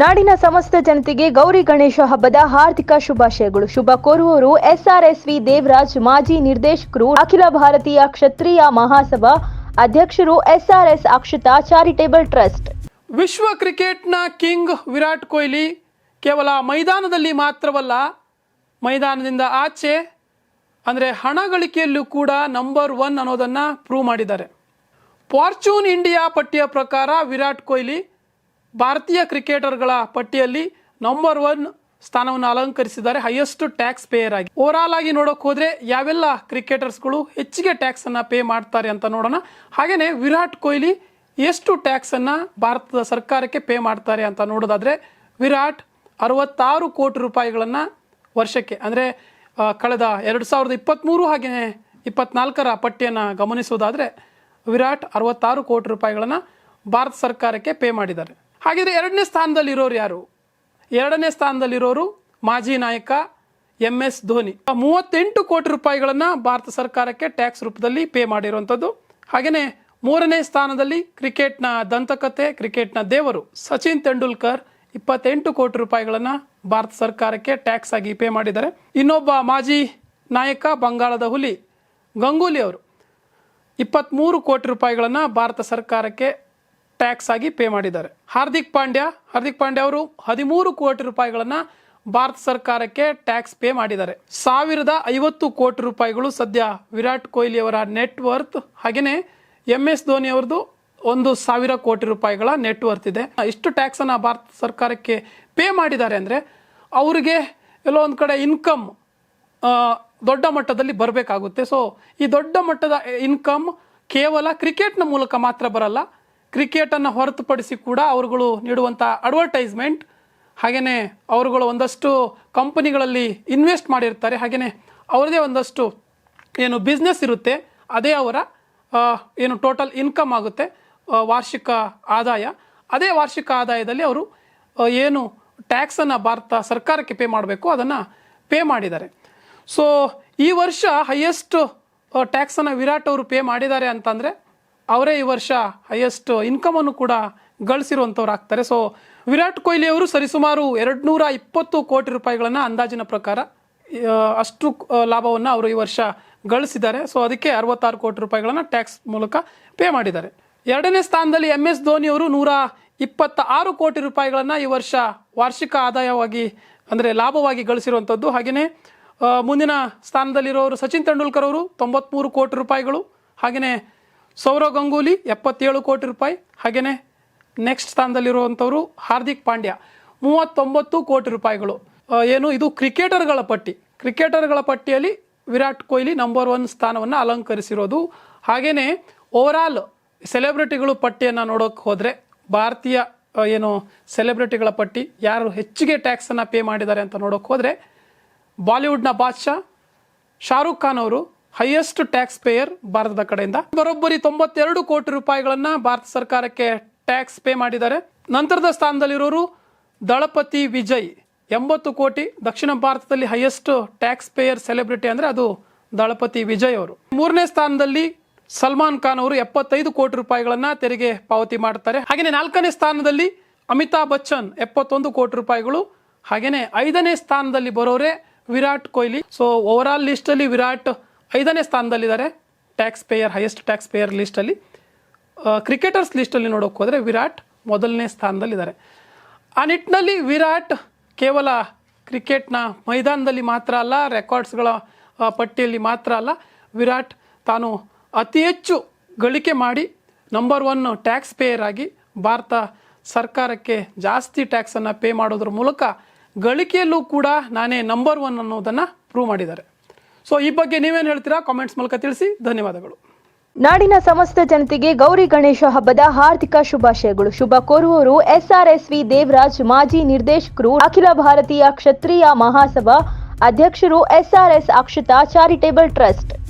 ನಾಡಿನ ಸಮಸ್ತ ಜನತೆಗೆ ಗೌರಿ ಗಣೇಶ ಹಬ್ಬದ ಹಾರ್ದಿಕ ಶುಭಾಶಯಗಳು. ಶುಭ ಕೋರುವವರು ಎಸ್ಆರ್ಎಸ್ವಿ ದೇವರಾಜ್, ಮಾಜಿ ನಿರ್ದೇಶಕರು, ಅಖಿಲ ಭಾರತೀಯ ಕ್ಷತ್ರಿಯ ಮಹಾಸಭಾ ಅಧ್ಯಕ್ಷರು, ಎಸ್ಆರ್ಎಸ್ ಅಕ್ಷತಾ ಚಾರಿಟೇಬಲ್ ಟ್ರಸ್ಟ್. ವಿಶ್ವ ಕ್ರಿಕೆಟ್ನ ಕಿಂಗ್ ವಿರಾಟ್ ಕೊಹ್ಲಿ ಕೇವಲ ಮೈದಾನದಲ್ಲಿ ಮಾತ್ರವಲ್ಲ, ಮೈದಾನದಿಂದ ಆಚೆ ಅಂದರೆ ಹಣ ಗಳಿಕೆಯಲ್ಲೂ ಕೂಡ ನಂಬರ್ ಒನ್ ಅನ್ನೋದನ್ನು ಪ್ರೂವ್ ಮಾಡಿದ್ದಾರೆ. ಫಾರ್ಚೂನ್ ಇಂಡಿಯಾ ಪಟ್ಟಿಯ ಪ್ರಕಾರ ವಿರಾಟ್ ಕೊಹ್ಲಿ ಭಾರತೀಯ ಕ್ರಿಕೆಟರ್ಗಳ ಪಟ್ಟಿಯಲ್ಲಿ ನಂಬರ್ ಒನ್ ಸ್ಥಾನವನ್ನು ಅಲಂಕರಿಸಿದ್ದಾರೆ ಹೈಯೆಸ್ಟ್ ಟ್ಯಾಕ್ಸ್ ಪೇಯರ್ ಆಗಿ. ಓವರಾಲ್ ಆಗಿ ನೋಡೋಕೆ ಹೋದ್ರೆ ಯಾವೆಲ್ಲ ಕ್ರಿಕೆಟರ್ಸ್ಗಳು ಹೆಚ್ಚಿಗೆ ಟ್ಯಾಕ್ಸ್ ಅನ್ನ ಪೇ ಮಾಡ್ತಾರೆ ಅಂತ ನೋಡೋಣ. ಹಾಗೆಯೇ ವಿರಾಟ್ ಕೊಹ್ಲಿ ಎಷ್ಟು ಟ್ಯಾಕ್ಸ್ ಅನ್ನ ಭಾರತದ ಸರ್ಕಾರಕ್ಕೆ ಪೇ ಮಾಡ್ತಾರೆ ಅಂತ ನೋಡೋದಾದ್ರೆ ವಿರಾಟ್ ಅರವತ್ತಾರು ಕೋಟಿ ರೂಪಾಯಿಗಳನ್ನು ವರ್ಷಕ್ಕೆ, ಅಂದರೆ ಕಳೆದ ಎರಡು ಸಾವಿರದ ಇಪ್ಪತ್ತ್ಮೂರು ಹಾಗೆಯೇ ಇಪ್ಪತ್ನಾಲ್ಕರ ಪಟ್ಟಿಯನ್ನು ಗಮನಿಸುವುದಾದರೆ ವಿರಾಟ್ ಅರವತ್ತಾರು ಕೋಟಿ ರೂಪಾಯಿಗಳನ್ನು ಭಾರತ ಸರ್ಕಾರಕ್ಕೆ ಪೇ ಮಾಡಿದ್ದಾರೆ. ಹಾಗಿದ್ರೆ ಎರಡನೇ ಸ್ಥಾನದಲ್ಲಿರೋರು ಯಾರು? ಎರಡನೇ ಸ್ಥಾನದಲ್ಲಿರೋರು ಮಾಜಿ ನಾಯಕ ಎಂ ಎಸ್ ಧೋನಿ. ಮೂವತ್ತೆಂಟು ಕೋಟಿ ರೂಪಾಯಿಗಳನ್ನು ಭಾರತ ಸರ್ಕಾರಕ್ಕೆ ಟ್ಯಾಕ್ಸ್ ರೂಪದಲ್ಲಿ ಪೇ ಮಾಡಿರುವಂಥದ್ದು. ಹಾಗೆಯೇ ಮೂರನೇ ಸ್ಥಾನದಲ್ಲಿ ಕ್ರಿಕೆಟ್ನ ದಂತಕತೆ ಕ್ರಿಕೆಟ್ನ ದೇವರು ಸಚಿನ್ ತೆಂಡೂಲ್ಕರ್ ಇಪ್ಪತ್ತೆಂಟು ಕೋಟಿ ರೂಪಾಯಿಗಳನ್ನು ಭಾರತ ಸರ್ಕಾರಕ್ಕೆ ಟ್ಯಾಕ್ಸ್ ಆಗಿ ಪೇ ಮಾಡಿದ್ದಾರೆ. ಇನ್ನೊಬ್ಬ ಮಾಜಿ ನಾಯಕ ಬಂಗಾಳದ ಹುಲಿ ಗಂಗೂಲಿ ಅವರು ಇಪ್ಪತ್ತ್ಮೂರು ಕೋಟಿ ರೂಪಾಯಿಗಳನ್ನು ಭಾರತ ಸರ್ಕಾರಕ್ಕೆ ಟ್ಯಾಕ್ಸ್ ಆಗಿ ಪೇ ಮಾಡಿದ್ದಾರೆ. ಹಾರ್ದಿಕ್ ಪಾಂಡ್ಯ ಹಾರ್ದಿಕ್ ಪಾಂಡ್ಯ ಅವರು ಹದಿಮೂರು ಕೋಟಿ ರೂಪಾಯಿಗಳನ್ನು ಭಾರತ ಸರ್ಕಾರಕ್ಕೆ ಟ್ಯಾಕ್ಸ್ ಪೇ ಮಾಡಿದ್ದಾರೆ. ಸಾವಿರದ ಐವತ್ತು ಕೋಟಿ ರೂಪಾಯಿಗಳು ಸದ್ಯ ವಿರಾಟ್ ಕೊಹ್ಲಿ ಅವರ ನೆಟ್ ವರ್ತ್ ಹಾಗೆಯೇ ಎಂ ಎಸ್ ಧೋನಿ ಅವ್ರದ್ದು ಒಂದು ಸಾವಿರ ಕೋಟಿ ರೂಪಾಯಿಗಳ ನೆಟ್ವರ್ತ್ ಇದೆ. ಇಷ್ಟು ಟ್ಯಾಕ್ಸನ್ನು ಭಾರತ ಸರ್ಕಾರಕ್ಕೆ ಪೇ ಮಾಡಿದ್ದಾರೆ ಅಂದರೆ ಅವರಿಗೆ ಎಲ್ಲೋ ಒಂದು ಕಡೆ ಇನ್ಕಮ್ ದೊಡ್ಡ ಮಟ್ಟದಲ್ಲಿ ಬರಬೇಕಾಗುತ್ತೆ. ಸೊ ಈ ದೊಡ್ಡ ಮಟ್ಟದ ಇನ್ಕಮ್ ಕೇವಲ ಕ್ರಿಕೆಟ್ನ ಮೂಲಕ ಮಾತ್ರ ಬರಲ್ಲ ಕ್ರಿಕೆಟನ್ನು ಹೊರತುಪಡಿಸಿ ಕೂಡ ಅವರುಗಳು ನೀಡುವಂಥ ಅಡ್ವರ್ಟೈಸ್ಮೆಂಟ್, ಹಾಗೆಯೇ ಅವರುಗಳು ಒಂದಷ್ಟು ಕಂಪನಿಗಳಲ್ಲಿ ಇನ್ವೆಸ್ಟ್ ಮಾಡಿರ್ತಾರೆ, ಹಾಗೆಯೇ ಅವರದೇ ಒಂದಷ್ಟು ಏನು ಬಿಸ್ನೆಸ್ ಇರುತ್ತೆ, ಅದೇ ಅವರ ಏನು ಟೋಟಲ್ ಇನ್ಕಮ್ ಆಗುತ್ತೆ ವಾರ್ಷಿಕ ಆದಾಯ. ಅದೇ ವಾರ್ಷಿಕ ಆದಾಯದಲ್ಲಿ ಅವರು ಏನು ಟ್ಯಾಕ್ಸನ್ನು ಭಾರತ ಸರ್ಕಾರಕ್ಕೆ ಪೇ ಮಾಡಬೇಕು, ಅದನ್ನು ಪೇ ಮಾಡಿದ್ದಾರೆ. ಸೊ, ಈ ವರ್ಷ ಹೈಯೆಸ್ಟ್ ಟ್ಯಾಕ್ಸನ್ನು ವಿರಾಟ್ ಅವರು ಪೇ ಮಾಡಿದ್ದಾರೆ ಅಂತಂದರೆ ಅವರೇ ಈ ವರ್ಷ ಹೈಯೆಸ್ಟ್ ಇನ್ಕಮನ್ನು ಕೂಡ ಗಳಿಸಿರುವಂಥವ್ರು ಆಗ್ತಾರೆ. ಸೊ ವಿರಾಟ್ ಕೊಹ್ಲಿ ಅವರು ಸರಿಸುಮಾರು ಎರಡು ನೂರ ಇಪ್ಪತ್ತು ಕೋಟಿ ರೂಪಾಯಿಗಳನ್ನು ಅಂದಾಜಿನ ಪ್ರಕಾರ ಅಷ್ಟು ಲಾಭವನ್ನು ಅವರು ಈ ವರ್ಷ ಗಳಿಸಿದ್ದಾರೆ. ಸೊ ಅದಕ್ಕೆ ಅರವತ್ತಾರು ಕೋಟಿ ರೂಪಾಯಿಗಳನ್ನು ಟ್ಯಾಕ್ಸ್ ಮೂಲಕ ಪೇ ಮಾಡಿದ್ದಾರೆ. ಎರಡನೇ ಸ್ಥಾನದಲ್ಲಿ ಎಂ ಎಸ್ ಧೋನಿ ಅವರು ನೂರ ಇಪ್ಪತ್ತ ಆರು ಕೋಟಿ ರೂಪಾಯಿಗಳನ್ನು ಈ ವರ್ಷ ವಾರ್ಷಿಕ ಆದಾಯವಾಗಿ, ಅಂದರೆ ಲಾಭವಾಗಿ ಗಳಿಸಿರುವಂಥದ್ದು ಹಾಗೆಯೇ ಮುಂದಿನ ಸ್ಥಾನದಲ್ಲಿರೋರು ಸಚಿನ್ ತೆಂಡೂಲ್ಕರ್ ಅವರು ತೊಂಬತ್ಮೂರು ಕೋಟಿ ರೂಪಾಯಿಗಳು. ಹಾಗೆಯೇ ಸೌರವ್ ಗಂಗೂಲಿ ಎಪ್ಪತ್ತೇಳು ಕೋಟಿ ರೂಪಾಯಿ. ಹಾಗೆಯೇ ನೆಕ್ಸ್ಟ್ ಸ್ಥಾನದಲ್ಲಿರುವಂಥವರು ಹಾರ್ದಿಕ್ ಪಾಂಡ್ಯ, ಮೂವತ್ತೊಂಬತ್ತು ಕೋಟಿ ರೂಪಾಯಿಗಳು. ಏನು, ಇದು ಕ್ರಿಕೆಟರ್ಗಳ ಪಟ್ಟಿ. ಕ್ರಿಕೆಟರ್ಗಳ ಪಟ್ಟಿಯಲ್ಲಿ ವಿರಾಟ್ ಕೊಹ್ಲಿ ನಂಬರ್ ಒನ್ ಸ್ಥಾನವನ್ನು ಅಲಂಕರಿಸಿರೋದು. ಹಾಗೆಯೇ ಓವರಾಲ್ ಸೆಲೆಬ್ರಿಟಿಗಳು ಪಟ್ಟಿಯನ್ನು ನೋಡೋಕ್ಕೆ ಹೋದರೆ, ಭಾರತೀಯ ಏನು ಸೆಲೆಬ್ರಿಟಿಗಳ ಪಟ್ಟಿ, ಯಾರು ಹೆಚ್ಚಿಗೆ ಟ್ಯಾಕ್ಸನ್ನು ಪೇ ಮಾಡಿದ್ದಾರೆ ಅಂತ ನೋಡೋಕ್ಕೆ ಹೋದರೆ, ಬಾಲಿವುಡ್ನ ಬಾದ್ಶಾ, ಶಾರುಖ್ ಖಾನ್ ಅವರು ಹೈಯೆಸ್ಟ್ ಟ್ಯಾಕ್ಸ್ ಪೇಯರ್ ಭಾರತದ ಕಡೆಯಿಂದ. ಬರೋಬ್ಬರಿ ತೊಂಬತ್ತೆರಡು ಕೋಟಿ ರೂಪಾಯಿಗಳನ್ನ ಭಾರತ ಸರ್ಕಾರಕ್ಕೆ ಟ್ಯಾಕ್ಸ್ ಪೇ ಮಾಡಿದ್ದಾರೆ. ನಂತರದ ಸ್ಥಾನದಲ್ಲಿರೋರು ದಳಪತಿ ವಿಜಯ್, ಎಂಬತ್ತು ಕೋಟಿ. ದಕ್ಷಿಣ ಭಾರತದಲ್ಲಿ ಹೈಯೆಸ್ಟ್ ಟ್ಯಾಕ್ಸ್ ಪೇಯರ್ ಸೆಲೆಬ್ರಿಟಿ ಅಂದ್ರೆ ಅದು ದಳಪತಿ ವಿಜಯ್ ಅವರು. ಮೂರನೇ ಸ್ಥಾನದಲ್ಲಿ ಸಲ್ಮಾನ್ ಖಾನ್ ಅವರು ಎಪ್ಪತ್ತೈದು ಕೋಟಿ ರೂಪಾಯಿಗಳನ್ನ ತೆರಿಗೆ ಪಾವತಿ ಮಾಡ್ತಾರೆ. ಹಾಗೆಯೇ ನಾಲ್ಕನೇ ಸ್ಥಾನದಲ್ಲಿ ಅಮಿತಾಬ್ ಬಚ್ಚನ್ ಎಪ್ಪತ್ತೊಂದು ಕೋಟಿ ರೂಪಾಯಿಗಳು. ಹಾಗೆಯೇ ಐದನೇ ಸ್ಥಾನದಲ್ಲಿ ಬರೋರೆ Virat Kohli. So overall ಲಿಸ್ಟಲ್ಲಿ ವಿರಾಟ್ ಐದನೇ ಸ್ಥಾನದಲ್ಲಿದ್ದಾರೆ tax payer highest tax payer ಲಿಸ್ಟಲ್ಲಿ cricketers ಲಿಸ್ಟಲ್ಲಿ ನೋಡೋಕೆ ಹೋದರೆ ವಿರಾಟ್ ಮೊದಲನೇ ಸ್ಥಾನದಲ್ಲಿದ್ದಾರೆ. ಆ ನಿಟ್ಟಿನಲ್ಲಿ ವಿರಾಟ್ ಕೇವಲ ಕ್ರಿಕೆಟ್ನ ಮೈದಾನದಲ್ಲಿ ಮಾತ್ರ ಅಲ್ಲ ರೆಕಾರ್ಡ್ಸ್ಗಳ ಪಟ್ಟಿಯಲ್ಲಿ ಮಾತ್ರ ಅಲ್ಲ, ವಿರಾಟ್ ತಾನು ಅತಿ ಹೆಚ್ಚು ಗಳಿಕೆ ಮಾಡಿ ನಂಬರ್ ಒನ್ ಟ್ಯಾಕ್ಸ್ ಪೇಯರ್ ಆಗಿ ಭಾರತ ಸರ್ಕಾರಕ್ಕೆ ಜಾಸ್ತಿ ಟ್ಯಾಕ್ಸನ್ನು ಪೇ ಮಾಡೋದ್ರ ಮೂಲಕ ಗಳಿಕೆಯಲ್ಲೂ ಕೂಡ ನಾನೇ ನಂಬರ್ ಒನ್ ಅನ್ನೋದನ್ನು ಪ್ರೂವ್ ಮಾಡಿದ್ದಾರೆ. ಸೊ ಈ ಬಗ್ಗೆ ನೀವೇನು ಹೇಳ್ತೀರಾ? ಕಾಮೆಂಟ್ಸ್ ಮೂಲಕ ತಿಳಿಸಿ. ಧನ್ಯವಾದಗಳು. ನಾಡಿನ ಸಮಸ್ತ ಜನತೆಗೆ ಗೌರಿ ಗಣೇಶ ಹಬ್ಬದ ಹಾರ್ದಿಕ ಶುಭಾಶಯಗಳು. ಶುಭ ಕೋರುವವರು ಎಸ್ಆರ್ಎಸ್ವಿ ದೇವರಾಜ್, ಮಾಜಿ ನಿರ್ದೇಶಕರು, ಅಖಿಲ ಭಾರತೀಯ ಕ್ಷತ್ರಿಯ ಮಹಾಸಭಾ ಅಧ್ಯಕ್ಷರು, ಎಸ್ಆರ್ಎಸ್ ಅಕ್ಷತಾ ಚಾರಿಟೇಬಲ್ ಟ್ರಸ್ಟ್.